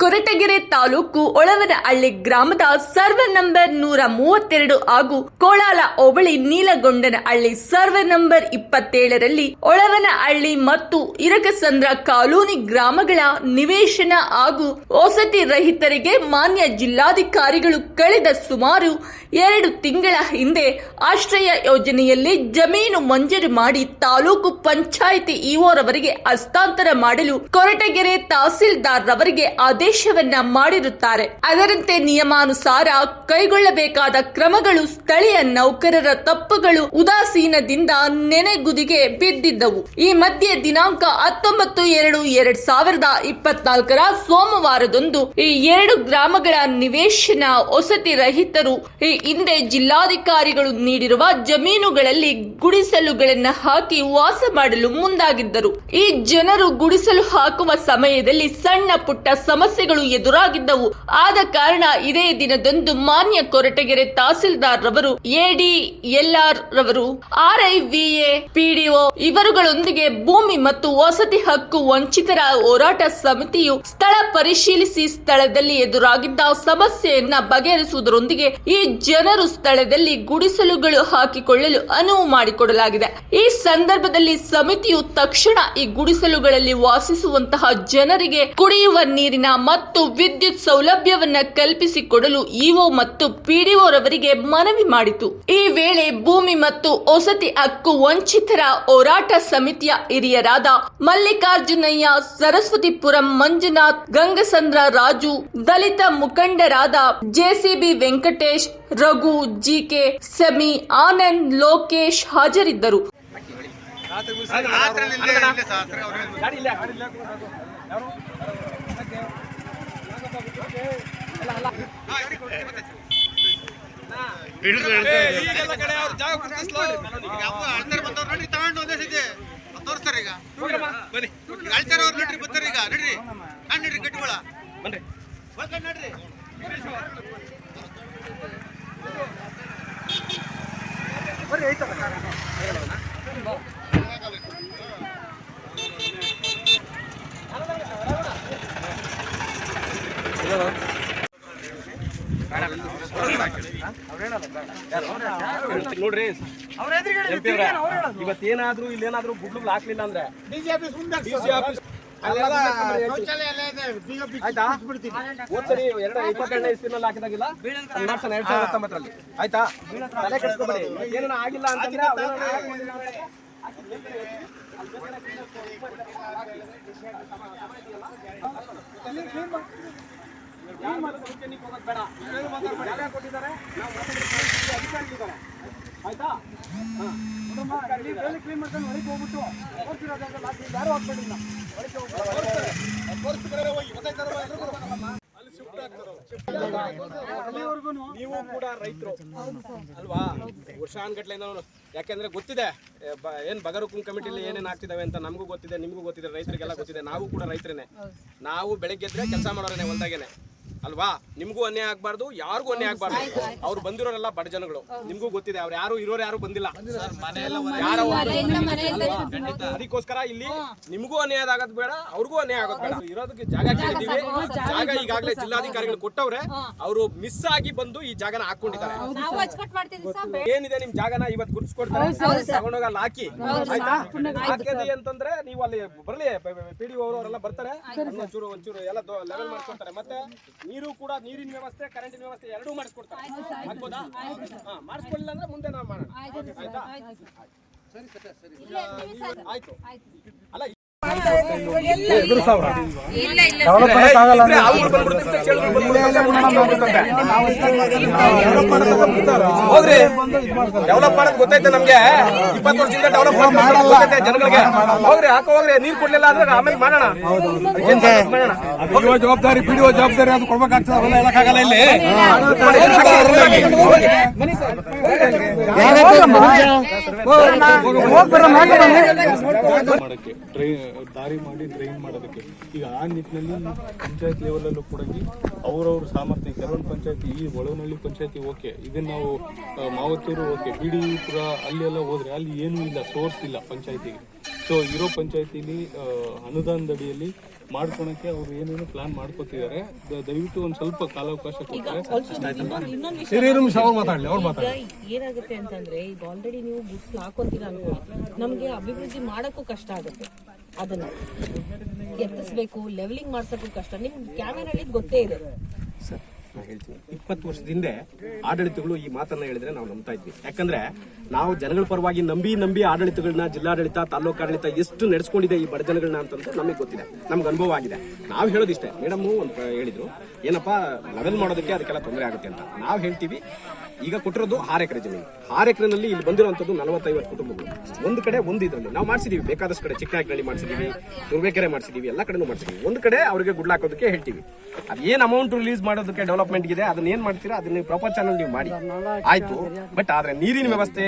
ಕೊರಟಗೆರೆ ತಾಲೂಕು ಒಳವನಹಳ್ಳಿ ಗ್ರಾಮದ ಸರ್ವ ನಂಬರ್ ನೂರ ಮೂವತ್ತೆರಡು ಹಾಗೂ ಕೋಳಾಲ ಹೋಬಳಿ ನೀಲಗೊಂಡನಹಳ್ಳಿ ಸರ್ವ ನಂಬರ್ ಇಪ್ಪತ್ತೇಳರಲ್ಲಿ ಒಳವನಹಳ್ಳಿ ಮತ್ತು ಇರಕಸಂದ್ರ ಕಾಲೋನಿ ಗ್ರಾಮಗಳ ನಿವೇಶನ ಹಾಗೂ ವಸತಿ ರಹಿತರಿಗೆ ಮಾನ್ಯ ಜಿಲ್ಲಾಧಿಕಾರಿಗಳು ಕಳೆದ ಸುಮಾರು ಎರಡು ತಿಂಗಳ ಹಿಂದೆ ಆಶ್ರಯ ಯೋಜನೆಯಲ್ಲಿ ಜಮೀನು ಮಂಜೂರು ಮಾಡಿ ತಾಲೂಕು ಪಂಚಾಯಿತಿ ಇಒರವರಿಗೆ ಹಸ್ತಾಂತರ ಮಾಡಲು ಕೊರಟಗೆರೆ ತಹಸೀಲ್ದಾರ್ ರವರಿಗೆ ಆದೇಶವನ್ನ ಮಾಡಿರುತ್ತಾರೆ. ಅದರಂತೆ ನಿಯಮಾನುಸಾರ ಕೈಗೊಳ್ಳಬೇಕಾದ ಕ್ರಮಗಳು ಸ್ಥಳೀಯ ನೌಕರರ ತಪ್ಪುಗಳು ಉದಾಸೀನದಿಂದ ನೆನೆಗುದಿಗೆ ಬಿದ್ದಿದ್ದವು. ಈ ಮಧ್ಯೆ ದಿನಾಂಕ ಹತ್ತೊಂಬತ್ತು ಎರಡು ಎರಡ್ ಸಾವಿರದ ಇಪ್ಪತ್ನಾಲ್ಕರ ಸೋಮವಾರದಂದು ಈ ಎರಡು ಗ್ರಾಮಗಳ ನಿವೇಶನ ವಸತಿ ರಹಿತರು ಈ ಹಿಂದೆ ಜಿಲ್ಲಾಧಿಕಾರಿಗಳು ನೀಡಿರುವ ಜಮೀನುಗಳಲ್ಲಿ ಗುಡಿಸಲುಗಳನ್ನ ಹಾಕಿ ವಾಸ ಮಾಡಲು ಮುಂದಾಗಿದ್ದರು. ಈ ಜನರು ಗುಡಿಸಲು ಹಾಕುವ ಸಮಯದಲ್ಲಿ ಸಣ್ಣ ಪುಟ್ಟ ಸಮಸ್ಯೆಗಳು ಎದುರಾಗಿದ್ದವು. ಆದ ಕಾರಣ ಇದೇ ದಿನದಂದು ಮಾನ್ಯ ಕೊರಟಗೆರೆ ತಹಸೀಲ್ದಾರ್ ರವರು ಎಡಿ ಎಲ್ಆರ್ ರವರು, ಆರ್ಐವಿಎ, ಪಿಡಿಒ ಇವರುಗಳೊಂದಿಗೆ ಭೂಮಿ ಮತ್ತು ವಸತಿ ಹಕ್ಕು ವಂಚಿತರ ಹೋರಾಟ ಸಮಿತಿಯು ಸ್ಥಳ ಪರಿಶೀಲಿಸಿ ಸ್ಥಳದಲ್ಲಿ ಎದುರಾಗಿದ್ದ ಸಮಸ್ಯೆಯನ್ನ ಬಗೆಹರಿಸುವುದರೊಂದಿಗೆ ಈ ಜನರು ಸ್ಥಳದಲ್ಲಿ ಗುಡಿಸಲುಗಳು ಹಾಕಿಕೊಳ್ಳಲು ಅನುವು ಮಾಡಿಕೊಡಲಾಗಿದೆ. ಈ ಸಂದರ್ಭದಲ್ಲಿ ಸಮಿತಿಯು ತಕ್ಷಣ ಈ ಗುಡಿಸಲುಗಳಲ್ಲಿ ವಾಸಿಸುವಂತಹ ಜನರಿಗೆ ಕುಡಿಯುವ ನೀರಿನ ಮತ್ತು ವಿದ್ಯುತ್ ಸೌಲಭ್ಯವನ್ನ ಕಲ್ಪಿಸಿಕೊಡಲು ಇಒ ಮತ್ತು ಪಿಡಿಒ ರವರಿಗೆ ಮನವಿ ಮಾಡಿತು. ಈ ವೇಳೆ ಭೂಮಿ ಮತ್ತು ವಸತಿ ಹಕ್ಕು ವಂಚಿತರ ಹೋರಾಟ ಸಮಿತಿಯ ಹಿರಿಯರಾದ ಮಲ್ಲಿಕಾರ್ಜುನಯ್ಯ, ಸರಸ್ವತಿಪುರಂ ಮಂಜುನಾಥ್, ಗಂಗಸಂದ್ರ ರಾಜು, ದಲಿತ ಮುಖಂಡರಾದ JCB Venkatesh Raghu, G K, Sami, Anand, Lokesh ಹಾಜರಿದ್ದರು. ಈಗ ಬನ್ನಿ. ಅಳ್ತಾರ ನಡ್ರಿ ಬರ್ತಾರೆ ಈಗ ನಡ್ರಿ ನಡ್ರಿ ಬನ್ರಿ ಬಂದ್ ನಡ್ರಿ ನೋಡ್ರಿ. ಇವತ್ತೇನಾದ್ರೂ ಇಲ್ಲೇನಾದ್ರೂ ಗುಡ್ಲು ಹಾಕ್ಲಿಲ್ಲ ಅಂದ್ರೆ? DC ಆಫೀಸ್ ಆಯ್ತಾ ಹೋದ್ಸರಿ ಎರಡು ಇಪ್ಪತ್ತೆರಡನೇ ಇಸ್ವಿನಲ್ಲಿ ಹಾಕಿದಾಗಿಲ್ಲ ಅದ್ ಮಾಡ್ಸೋಣ ಎರಡ್ ಸಾವಿರದ ಹತ್ತೊಂಬತ್ತರಲ್ಲಿ ಆಯ್ತಾ ತಲೆ ಕೆಡಿಸ್ಕೊಬೇಡಿ ಆಗಿಲ್ಲ ಅಂತಂದ್ರೆ ಕೊಟ್ಟಿದ್ದಾರೆ ಮಾತಾಡೋದು ಮುಖ್ಯನಿಗೆ ಹೋಗೋದು ಬೇಡ. ಜಾಗ ಕೊಟ್ಟಿದ್ದಾರೆ, ನಾವು. ಆಯ್ತಾ ಕೂಡ ರೈತರು. ಅಲ್ವಾ? ವರ್ಷಾನ್ಗಟ್ಲೆಯಿಂದ ಯಾಕೆಂದ್ರೆ ಗೊತ್ತಿದೆ ಏನು ಬ- ಏನ್ ಬಗರುಕುಂ ಕಮಿಟಿಲಿ ಏನೇನು ಆಗ್ತಿದಾವೆ ಅಂತ ನಮಗೂ ಗೊತ್ತಿದೆ ನಿಮಗೂ ಗೊತ್ತಿದೆ ರೈತರಿಗೆಲ್ಲ ಗೊತ್ತಿದೆ. ನಾವು ಕೂಡ ರೈತರೇನೆ. ನಾವು ಬೆಳಗ್ಗೆ ಎದ್ರೆ ಕೆಲಸ ಮಾಡೋರೇನೆ ಹೊಲ್ದಾಗೇನೆ. ಅಲ್ವಾ? ನಿಮ್ಗೂ ಅನ್ಯಾಯ ಆಗ್ಬಾರ್ದು ಯಾರಿಗೂ ಅನ್ಯಾಯ ಆಗ್ಬಾರ್ದು. ಅವ್ರು ಬಂದಿರೋರೆಲ್ಲ ಬಡ ಜನಗಳು. ನಿಮ್ಗೂ ಗೊತ್ತಿದೆ ಅವ್ರು ಯಾರು ಇರೋರು ಯಾರು ಬಂದಿಲ್ಲ. ಅದಕ್ಕೋಸ್ಕರ ಇಲ್ಲಿ ನಿಮಗೂ ಅನ್ಯಾಯ ಆಗೋದು ಬೇಡ ಅವ್ರಿಗೂ ಅನ್ಯಾಯ ಆಗೋದು ಬೇಡ. ಇರೋದಕ್ಕೆ ಜಾಗ ಕೇಳಿದೀವಿ ಜಾಗ ಈಗಾಗಲೇ ಜಿಲ್ಲಾಧಿಕಾರಿಗಳು ಕೊಟ್ಟವ್ರೆ. ಅವರು ಮಿಸ್ ಆಗಿ ಬಂದು ಈ ಜಾಗನ ಹಾಕೊಂಡಿದ್ದಾರೆ. ಏನಿದೆ ನಿಮ್ ಜಾಗನ ಇವತ್ತು ಗುರುತಿಸ್ಕೊಡ್ತಾರೆ? ತಗೊಂಡೋಗ ಅಲ್ಲಿ ಹಾಕಿ. ಆಯ್ತಾ? ಹಾಕಿದ್ರಿ ಅಂತಂದ್ರೆ ನೀವು ಅಲ್ಲಿ ಬರ್ಲಿ ಪಿ ಡಿ ಅವರೆಲ್ಲ ಬರ್ತಾರೆ. ಒಂಚೂರು ಒಂಚೂರು ಎಲ್ಲ ಲೆವೆಲ್ ಮಾಡ್ಕೊಂತಾರೆ ಮತ್ತೆ ನೀರು ಕೂಡ ನೀರಿನ ವ್ಯವಸ್ಥೆ ಕರೆಂಟಿನ ವ್ಯವಸ್ಥೆ ಎರಡೂ ಮಾಡಿಸ್ಕೊಡ್ತಾರೆ. ಆಗ್ಬೋದಾ? ಹಾ ಮಾಡಿಸ್ಕೊಳ್ಳಿಲ್ಲ ಅಂದ್ರೆ ಮುಂದೆ ನಾವು ಮಾಡೋಣ. ಆಯ್ತಾ ಆಯ್ತು? ಅಲ್ಲ ಹೋಗ್ರಿ ಡೆವಲಪ್ ಮಾಡೋದು ಗೊತ್ತೈತೆ ನಮ್ಗೆ ಇಪ್ಪತ್ತು ವರ್ಷದಿಂದ ಡೆವಲಪ್ ಗೊತ್ತೈತೆ ಜನಗಳಿಗೆ ಹೋಗ್ರಿ ಹಾಕೋ ಹೋಗ್ರಿ ನೀರ್ ಕೊಡ್ಲಿಲ್ಲ ಅಂದ್ರೆ ಆಮೇಲೆ ಮಾಡೋಣ ಜವಾಬ್ದಾರಿ ಪಿಡಿಒ ಜವಾಬ್ದಾರಿ ಅದು ಕೊಡ್ಬೇಕಾಗ್ತದೆ ಅವೆಲ್ಲ ಹೇಳಕ್ಕಾಗಲ್ಲ ಇಲ್ಲಿ ಮಾಡಕ್ಕೆ ದಾರಿ ಮಾಡಿ ಡ್ರೈನ್ ಮಾಡೋದಕ್ಕೆ. ಈಗ ಆ ನಿಟ್ಟಿನಲ್ಲಿ ಪಂಚಾಯತ್ ಲೆವೆಲಲ್ಲೂ ಕೂಡ ಅವ್ರವ್ರ ಸಾಮರ್ಥ್ಯ ಕೆಲವೊಂದು ಪಂಚಾಯತಿ ಈ ಒಳವನಹಳ್ಳಿ ಪಂಚಾಯತಿ ಓಕೆ. ಇದನ್ನ ನಾವು ಮಾವತ್ತೂರು ಓಕೆ. ಬಿಡಿಪುರ ಅಲ್ಲೆಲ್ಲ ಹೋದ್ರೆ ಅಲ್ಲಿ ಏನೂ ಇಲ್ಲ ಸೋರ್ಸ್ ಇಲ್ಲ ಪಂಚಾಯತಿಗೆ. ಸೊ ಇರೋ ಪಂಚಾಯತಿಲಿ ಅನುದಾನದ ಅಡಿಯಲ್ಲಿ ಮಾಡ್ಕೊಳಕ್ಕೆ ಅವ್ರು ಏನೇನು ಪ್ಲಾನ್ ಮಾಡ್ಕೊತಿದ್ದಾರೆ. ದಯವಿಟ್ಟು ಒಂದ್ ಸ್ವಲ್ಪ ಕಾಲಾವಕಾಶ ಏನಾಗುತ್ತೆ ಅಂತಂದ್ರೆ ಈಗ ಆಲ್ರೆಡಿ ನೀವು ಗುಡ್ಸ್ ಹಾಕೊಂತೀರ ಅನ್ಕೊಳ್ಳಿ ನಮ್ಗೆ ಅಭಿವೃದ್ಧಿ ಮಾಡಕ್ಕೂ ಕಷ್ಟ ಆಗುತ್ತೆ ಅದನ್ನ. ಎತ್ತಿಸ್ಬೇಕು ಲೆವೆಲಿಂಗ್ ಮಾಡ್ಸಕ್ಕೂ ಕಷ್ಟ. ನಿಮ್ ಕ್ಯಾಮೆರಾ ಗೊತ್ತೇ ಇದೆ. ಹೇಳ್ತೀನಿ. ಇಪ್ಪತ್ತು ವರ್ಷದ ಹಿಂದೆ ಆಡಳಿತಗಳು ಈ ಮಾತನ್ನ ಹೇಳಿದ್ರೆ ನಾವು ನಂಬ್ತಾ ಇದ್ವಿ. ಯಾಕಂದ್ರೆ ನಾವು ಜನಗಳ ಪರವಾಗಿ ನಂಬಿ ನಂಬಿ ಆಡಳಿತಗಳನ್ನ ಜಿಲ್ಲಾಡಳಿತ, ತಾಲೂಕು ಆಡಳಿತ ಎಷ್ಟು ನಡೆಸ್ಕೊಂಡಿದೆ ಈ ಬಡ ಜನಗಳನ್ನ ಅಂತಂದ್ರೆ ನಮಗೆ ಗೊತ್ತಿದೆ. ನಮ್ಗೆ ಅನುಭವ ಆಗಿದೆ. ನಾವು ಹೇಳೋದಿಷ್ಟೇ. ಮೇಡಮ್ ಹೇಳಿದ್ರು, ಏನಪ್ಪಾ ಲೆವೆಲ್ ಮಾಡೋದಕ್ಕೆ ಅದಕ್ಕೆಲ್ಲ ತೊಂದರೆ ಆಗುತ್ತೆ ಅಂತ. ನಾವು ಹೇಳ್ತೀವಿ ಈಗ ಕೊಟ್ಟಿರೋದು ಆರು ಎಕರೆ ಜಮೀನು. ಆರು ಎಕರೆನಲ್ಲಿ ಇಲ್ಲಿ ಬಂದಿರುವಂತದ್ದು ನಲವತ್ತೈವತ್ತು ಕುಟುಂಬಗಳು. ಒಂದು ಕಡೆ ಒಂದು ಇದರಲ್ಲಿ ನಾವು ಮಾಡಿಸಿದೀವಿ. ಬೇಕಾದಷ್ಟು ಕಡೆ ಚಿಕ್ಕನಾಗನಹಳ್ಳಿ ಮಾಡಿಸಿದೀವಿ ತುರ್ಬೇಕೆರೆ ಮಾಡಿಸಿದೀವಿ, ಎಲ್ಲ ಕಡೆನೂ ಮಾಡಿಸಿದೀವಿ. ಒಂದು ಕಡೆ ಅವರಿಗೆ ಗುಡ್ಲ ಹಾಕೋದಕ್ಕೆ ಹೇಳ್ತೀವಿ. ಅದು ಏನು ಅಮೌಂಟ್ ರಿಲೀಸ್ ಮಾಡೋದಕ್ಕೆ ಡೆವಲಪ್ಮೆಂಟ್ ಇದೆ ಅದನ್ನ ಏನು ಮಾಡ್ತೀರಾ? ಅದನ್ನ ಪ್ರಾಪರ್ ಚಾನಲ್ ನೀವು ಮಾಡಿ. ಆಯ್ತು. ಬಟ್ ಆದ್ರೆ ನೀರಿನ ವ್ಯವಸ್ಥೆ,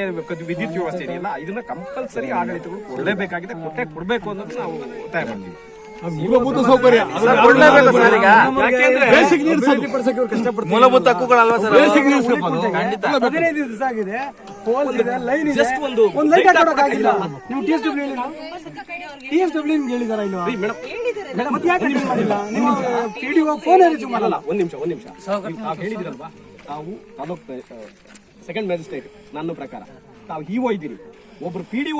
ವಿದ್ಯುತ್ ವ್ಯವಸ್ಥೆ ಇದೆಯಲ್ಲ, ಇದನ್ನ ಕಂಪಲ್ಸರಿ ಆಡಳಿತಗಳು ಕೊಡಲೇಬೇಕಾಗಿದೆ. ಕೊಟ್ಟೆ ಕೊಡಬೇಕು ಅನ್ನೋದು ನಾವು ಒತ್ತಾಯ ಮಾಡ್ತೀವಿ. ಮೂಲಭೂತ ಸೌಕರ್ಯ. ಮೂಲಭೂತ ಹಕ್ಕುಗಳಲ್ವಾ ಸರ್? ಹದಿನೈದು ದಿವಸ ಆಗಿದೆ. ಪೋಲ್ ಇದೆ ಲೈನ್ ಇದೆ. ಒಂದು ಒಂದು ಲೈಟ್ ಹಾಕೋಕ್ಕಾಗಿಲ್ಲ. ನೀವು T S W T S W ನಿಮ್ಗೆ ಹೇಳಿದಾರ ಇಲ್ಲ ಮೇಡಮ್. ಮತ್ತೆ ಯಾಕೆ ನೀವು ಮಾಡಿಲ್ಲ? ನೀವು ಪಿ ಡಿ ಫೋನ್ ರಿಸೀವ್ ಮಾಡಲ್ಲ? ಒಂದ್ ನಿಮಿಷ ಒಂದ್ ನಿಮಿಷ. ಹೇಳಿದಿರಲ್ವಾ ತಾವು ತಾಲೂಕ್ ಸೆಕೆಂಡ್ ಮ್ಯಾಜಿಸ್ಟ್ರೇಟ್ ನನ್ನ ಪ್ರಕಾರ. ತಾವು ಹೀವೋ ಇದ್ದೀರಿ. ಒಬ್ರು ಪಿ ಡಿ